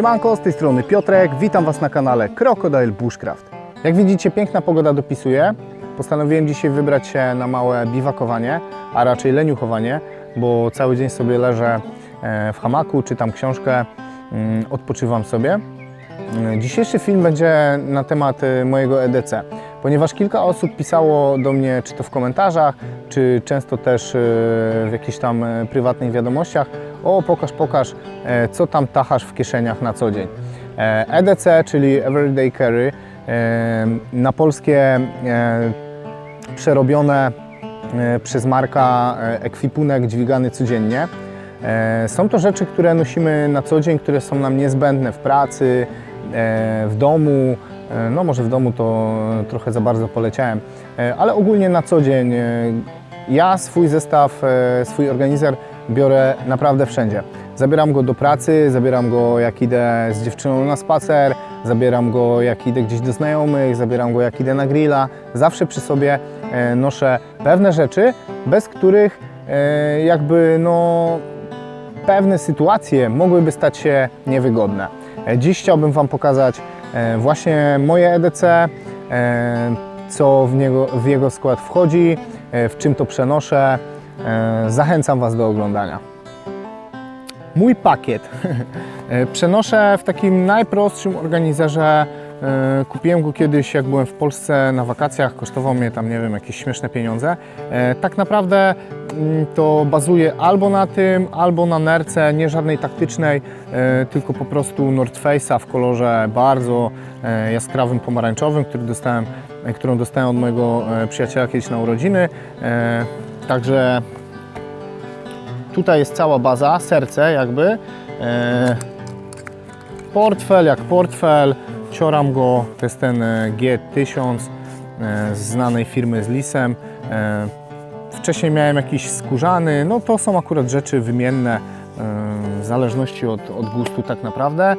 Siemanko, z tej strony Piotrek, witam Was na kanale Crocodile Bushcraft. Jak widzicie, piękna pogoda dopisuje. Postanowiłem dzisiaj wybrać się na małe biwakowanie, a raczej leniuchowanie, bo cały dzień sobie leżę e, w hamaku, czytam książkę, mm, odpoczywam sobie. Mm, Dzisiejszy film będzie na temat e, mojego EDC, ponieważ kilka osób pisało do mnie, czy to w komentarzach, czy często też e, w jakichś tam prywatnych wiadomościach, o pokaż, pokaż, e, co tam tachasz w kieszeniach na co dzień. E, EDC, czyli Everyday Carry, e, na polskie e, przerobione e, przez Marka e, ekwipunek dźwigany codziennie. E, Są to rzeczy, które nosimy na co dzień, które są nam niezbędne w pracy, e, w domu. E, No może w domu to trochę za bardzo poleciałem, e, ale ogólnie na co dzień e, ja swój zestaw, e, swój organizer biorę naprawdę wszędzie. Zabieram go do pracy, zabieram go jak idę z dziewczyną na spacer, zabieram go jak idę gdzieś do znajomych, zabieram go jak idę na grilla. Zawsze przy sobie e, noszę pewne rzeczy, bez których e, jakby no pewne sytuacje mogłyby stać się niewygodne. E, Dziś chciałbym Wam pokazać właśnie moje EDC, co w, niego, w jego skład wchodzi, w czym to przenoszę. E, Zachęcam Was do oglądania. Mój pakiet e, przenoszę w takim najprostszym organizerze. E, Kupiłem go kiedyś, jak byłem w Polsce na wakacjach, kosztował mnie tam, nie wiem, jakieś śmieszne pieniądze. Tak naprawdę mm, to bazuje albo na tym, albo na nerce, nie żadnej taktycznej, tylko po prostu North Face'a w kolorze bardzo jaskrawym pomarańczowym, który dostałem, którą dostałem od mojego przyjaciela kiedyś na urodziny. Także tutaj jest cała baza, serce jakby. E, portfel jak portfel, cioram go, to jest ten e, G1000 e, z znanej firmy z lisem. Wcześniej miałem jakiś skórzany, no to są akurat rzeczy wymienne w zależności od, od gustu tak naprawdę.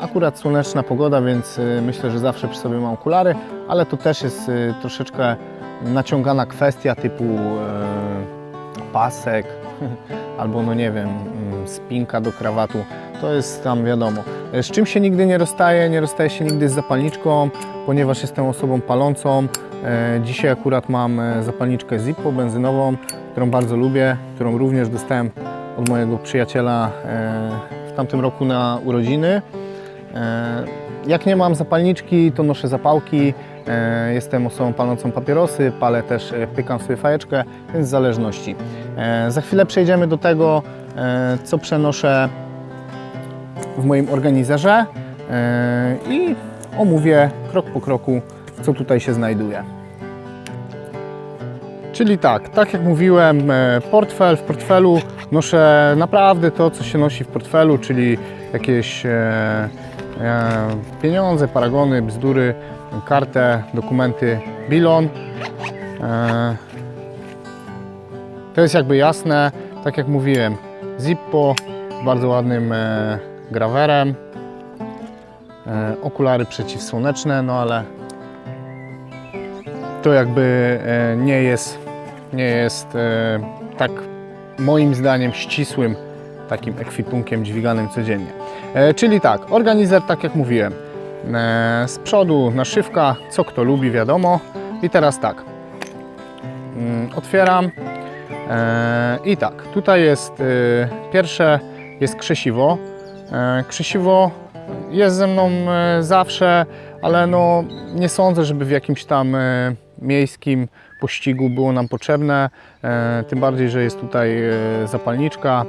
Akurat słoneczna pogoda, więc myślę, że zawsze przy sobie mam okulary, ale to też jest troszeczkę naciągana kwestia typu e, pasek albo no nie wiem, mm, spinka do krawatu, to jest tam wiadomo. E, Z czym się nigdy nie rozstaję? Nie rozstaję się nigdy z zapalniczką, ponieważ jestem osobą palącą. E, Dzisiaj akurat mam zapalniczkę Zippo benzynową, którą bardzo lubię, którą również dostałem od mojego przyjaciela w tamtym roku na urodziny. Jak nie mam zapalniczki, to noszę zapałki. E, Jestem osobą palącą papierosy, palę też, e, pykam sobie fajeczkę, więc w zależności. E, Za chwilę przejdziemy do tego, co przenoszę w moim organizerze i omówię krok po kroku, co tutaj się znajduje. Czyli tak, tak jak mówiłem, portfel. W portfelu noszę naprawdę to, co się nosi w portfelu, czyli jakieś pieniądze, paragony, bzdury, kartę, dokumenty, bilon. E, to jest jakby jasne, tak jak mówiłem, Zippo z bardzo ładnym e, grawerem, e, okulary przeciwsłoneczne, no ale to jakby e, nie jest, nie jest e, tak moim zdaniem ścisłym takim ekwipunkiem dźwiganym codziennie. E, Czyli tak, organizer tak jak mówiłem, e, z przodu naszywka, co kto lubi wiadomo. I teraz tak, Mm, otwieram. E, i tak, tutaj jest pierwsze jest krzesiwo, Krzesiwo jest ze mną zawsze, ale no nie sądzę, żeby w jakimś tam miejskim pościgu było nam potrzebne. Tym bardziej, że jest tutaj zapalniczka,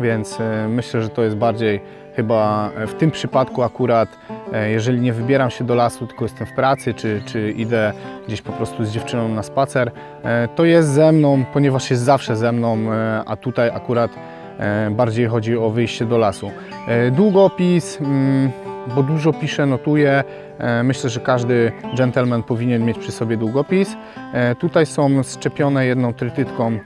więc e, myślę, że to jest bardziej chyba w tym przypadku akurat, e, jeżeli nie wybieram się do lasu, tylko jestem w pracy, czy, czy idę gdzieś po prostu z dziewczyną na spacer, e, to jest ze mną, ponieważ jest zawsze ze mną, e, a tutaj akurat e, bardziej chodzi o wyjście do lasu. E, Długopis, mm, bo dużo piszę, notuję. E, Myślę, że każdy gentleman powinien mieć przy sobie długopis. E, Tutaj są szczepione jedną trytytką e,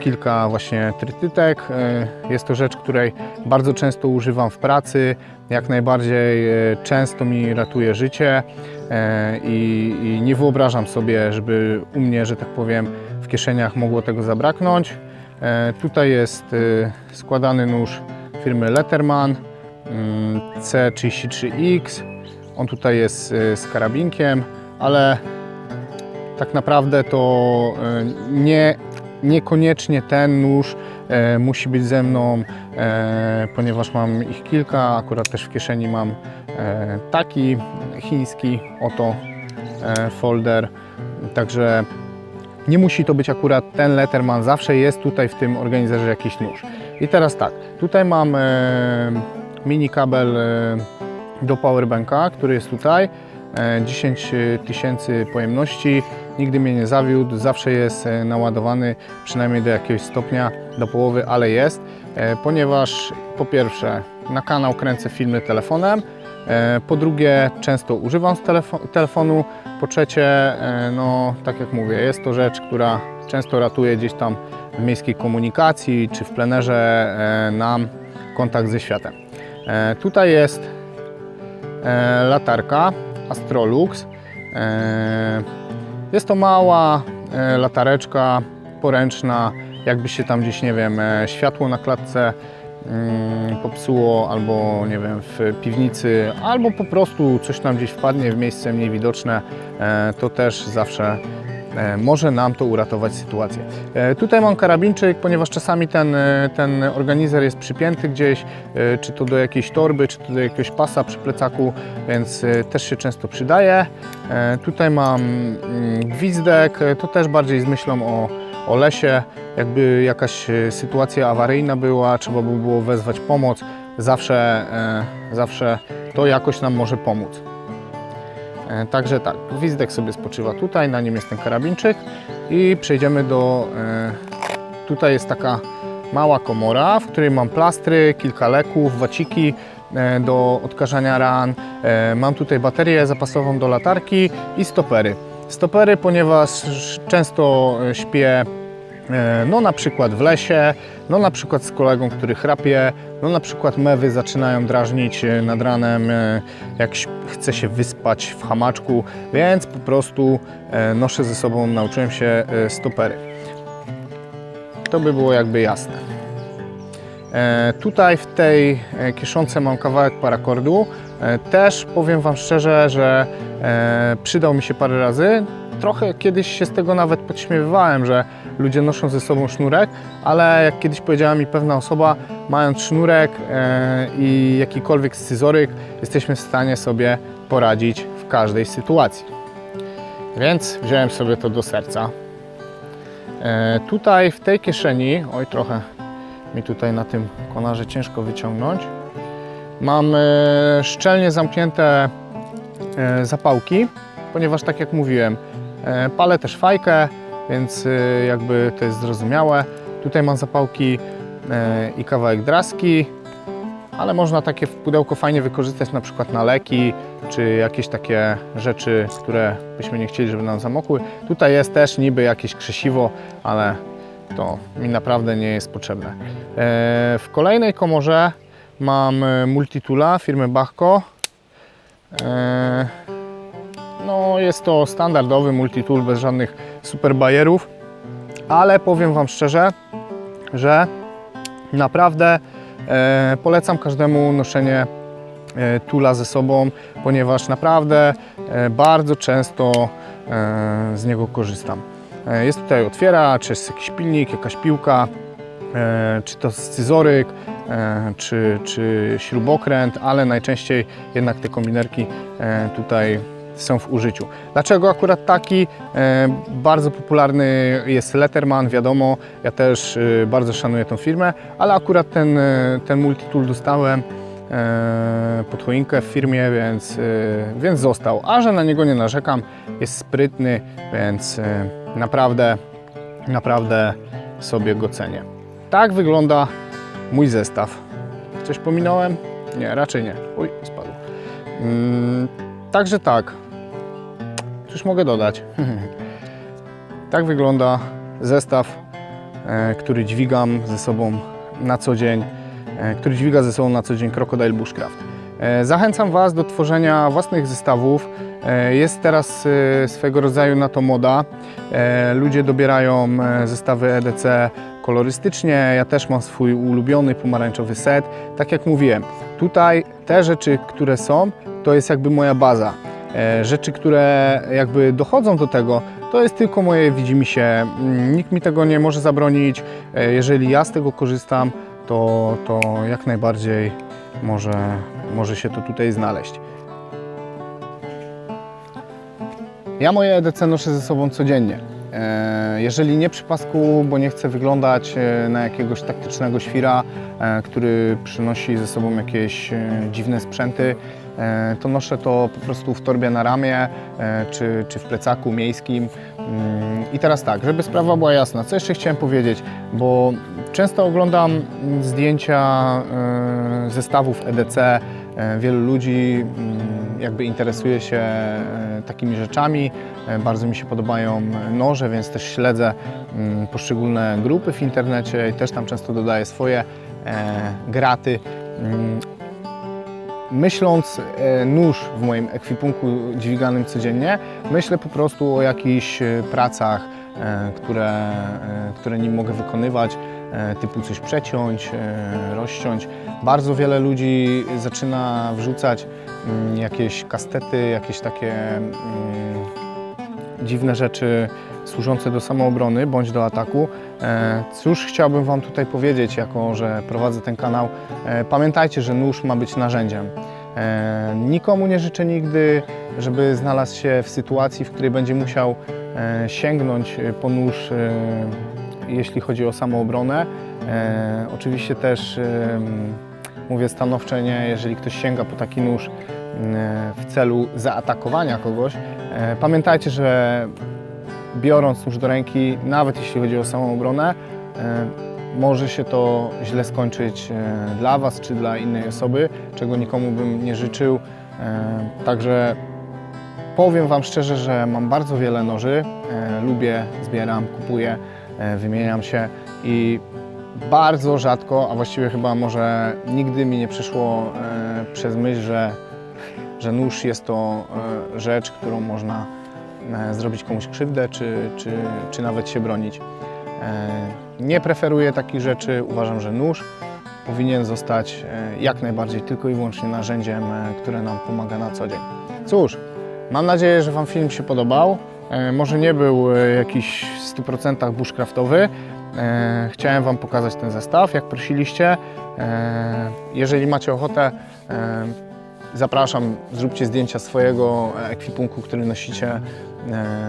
kilka właśnie trytytek. E, Jest to rzecz, której bardzo często używam w pracy. Jak najbardziej e, często mi ratuje życie e, i, nie wyobrażam sobie, żeby u mnie, że tak powiem, w kieszeniach mogło tego zabraknąć. E, Tutaj jest e, składany nóż firmy Letterman. mm, C33X. On tutaj jest z karabinkiem, ale tak naprawdę to nie, niekoniecznie ten nóż e, musi być ze mną, e, ponieważ mam ich kilka. Akurat też w kieszeni mam e, taki chiński oto e, folder. Także nie musi to być akurat ten Letterman, zawsze jest tutaj w tym organizerze jakiś nóż. I teraz tak, tutaj mam e, mini kabel e, do powerbanka, który jest tutaj. E, 10 tysięcy pojemności, nigdy mnie nie zawiódł, zawsze jest e, naładowany przynajmniej do jakiegoś stopnia, do połowy, ale jest, e, ponieważ po pierwsze na kanał kręcę filmy telefonem, e, po drugie często używam telefonu, po trzecie, e, no tak jak mówię, jest to rzecz, która często ratuje gdzieś tam w miejskiej komunikacji czy w plenerze e, nam kontakt ze światem. E, Tutaj jest e, latarka Astrolux. E, Jest to mała e, latareczka poręczna, jakby się tam gdzieś, nie wiem, e, światło na klatce mm, popsuło, albo nie wiem, w piwnicy, albo po prostu coś nam gdzieś wpadnie w miejsce mniej widoczne, to też zawsze może nam to uratować sytuację. E, Tutaj mam karabinczyk, ponieważ czasami ten, e, ten organizer jest przypięty gdzieś, e, czy to do jakiejś torby, czy to do jakiegoś pasa przy plecaku, więc e, też się często przydaje. E, Tutaj mam mm, gwizdek, e, to też bardziej z myślą o, o lesie, jakby jakaś e, sytuacja awaryjna była, trzeba by było wezwać pomoc, zawsze, e, zawsze to jakoś nam może pomóc. E, Także tak, gwizdek sobie spoczywa tutaj, na nim jest ten karabinczyk i przejdziemy do... e, Tutaj jest taka mała komora, w której mam plastry, kilka leków, waciki e, do odkażania ran. Mam tutaj baterię zapasową do latarki i stopery. Stopery, ponieważ często śpię No na przykład w lesie, no na przykład z kolegą, który chrapie, no na przykład mewy zaczynają drażnić e, nad ranem, e, jak chce się wyspać w hamaczku, więc po prostu e, noszę ze sobą, nauczyłem się e, stopery. To by było jakby jasne. E, Tutaj w tej e, kieszonce mam kawałek parakordu. E, Też powiem Wam szczerze, że e, przydał mi się parę razy. Trochę kiedyś się z tego nawet podśmiewywałem, że ludzie noszą ze sobą sznurek, ale jak kiedyś powiedziała mi pewna osoba, mając sznurek e, i jakikolwiek scyzoryk, jesteśmy w stanie sobie poradzić w każdej sytuacji. Więc wziąłem sobie to do serca. E, Tutaj w tej kieszeni, oj trochę mi tutaj na tym konarze ciężko wyciągnąć. Mam e, szczelnie zamknięte zapałki, ponieważ tak jak mówiłem, palę też fajkę, więc e, jakby to jest zrozumiałe. Tutaj mam zapałki e, i kawałek draski, ale można takie pudełko fajnie wykorzystać na przykład na leki, czy jakieś takie rzeczy, które byśmy nie chcieli, żeby nam zamokły. Tutaj jest też niby jakieś krzesiwo, ale to mi naprawdę nie jest potrzebne. E, W kolejnej komorze mam e, multitula firmy Bachco. No, jest to standardowy multitool bez żadnych super bajerów, ale powiem Wam szczerze, że naprawdę e, polecam każdemu noszenie e, tula ze sobą, ponieważ naprawdę e, bardzo często e, z niego korzystam. E, Jest tutaj otwiera, czy jest jakiś pilnik, jakaś piłka, e, czy to scyzoryk, e, czy, czy śrubokręt, ale najczęściej jednak te kombinerki e, tutaj są w użyciu. Dlaczego akurat taki? E, Bardzo popularny jest Letterman, wiadomo, ja też e, bardzo szanuję tą firmę, ale akurat ten, e, ten multitool dostałem pod choinkę w firmie, więc, więc został. A że na niego nie narzekam, jest sprytny, więc naprawdę, naprawdę sobie go cenię. Tak wygląda mój zestaw. Coś pominąłem? Nie, raczej nie. Uj, spadł. Mm, także tak. Cóż mogę dodać? tak wygląda zestaw, e, który dźwigam ze sobą na co dzień, e, który dźwiga ze sobą na co dzień Crocodile Bushcraft. E, Zachęcam Was do tworzenia własnych zestawów. Jest teraz swego rodzaju na to moda. Ludzie dobierają zestawy EDC kolorystycznie. Ja też mam swój ulubiony pomarańczowy set. Tak jak mówiłem, tutaj te rzeczy, które są, to jest jakby moja baza. E, Rzeczy, które jakby dochodzą do tego, to jest tylko moje widzimisię. Mm, Nikt mi tego nie może zabronić. E, Jeżeli ja z tego korzystam, to, to jak najbardziej może, może się to tutaj znaleźć. Ja moje EDC noszę ze sobą codziennie. E, Jeżeli nie przy pasku, bo nie chcę wyglądać na jakiegoś taktycznego świra, który przynosi ze sobą jakieś dziwne sprzęty, to noszę to po prostu w torbie na ramię e, czy, czy w plecaku miejskim. Mm, I teraz tak, żeby sprawa była jasna, co jeszcze chciałem powiedzieć, bo często oglądam zdjęcia e, zestawów EDC, e, wielu ludzi mm, jakby interesuje się e, takimi rzeczami. E, Bardzo mi się podobają noże, więc też śledzę mm, poszczególne grupy w internecie i też tam często dodaję swoje e, graty. Myśląc e, nóż w moim ekwipunku dźwiganym codziennie, myślę po prostu o jakichś e, pracach, e, które, które nim mogę wykonywać, typu coś przeciąć, rozciąć. Bardzo wiele ludzi zaczyna wrzucać mm, jakieś kastety, jakieś takie mm, dziwne rzeczy służące do samoobrony bądź do ataku. E, Cóż chciałbym Wam tutaj powiedzieć, jako że prowadzę ten kanał. E, Pamiętajcie, że nóż ma być narzędziem. E, Nikomu nie życzę nigdy, żeby znalazł się w sytuacji, w której będzie musiał sięgnąć po nóż, jeśli chodzi o samoobronę. Oczywiście też mówię stanowcze nie, jeżeli ktoś sięga po taki nóż w celu zaatakowania kogoś. Pamiętajcie, że biorąc nóż do ręki, nawet jeśli chodzi o samoobronę, e, może się to źle skończyć e, dla Was czy dla innej osoby, czego nikomu bym nie życzył. E, Także powiem Wam szczerze, że mam bardzo wiele noży. Lubię, zbieram, kupuję, wymieniam się i bardzo rzadko, a właściwie chyba może nigdy mi nie przyszło przez myśl, że, że nóż jest to rzecz, którą można zrobić komuś krzywdę, czy, czy, czy nawet się bronić. E, Nie preferuję takich rzeczy. Uważam, że nóż powinien zostać e, jak najbardziej tylko i wyłącznie narzędziem, e, które nam pomaga na co dzień. Cóż, mam nadzieję, że Wam film się podobał. E, Może nie był e, jakiś w 100% bushcraftowy. E, Chciałem Wam pokazać ten zestaw, jak prosiliście. E, Jeżeli macie ochotę, e, Zapraszam, zróbcie zdjęcia swojego ekwipunku, który nosicie e,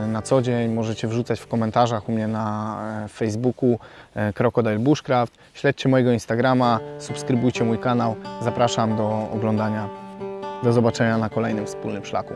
na co dzień. Możecie wrzucać w komentarzach u mnie na e, Facebooku e, Crocodile Bushcraft. Śledźcie mojego Instagrama, subskrybujcie mój kanał. Zapraszam do oglądania. Do zobaczenia na kolejnym wspólnym szlaku.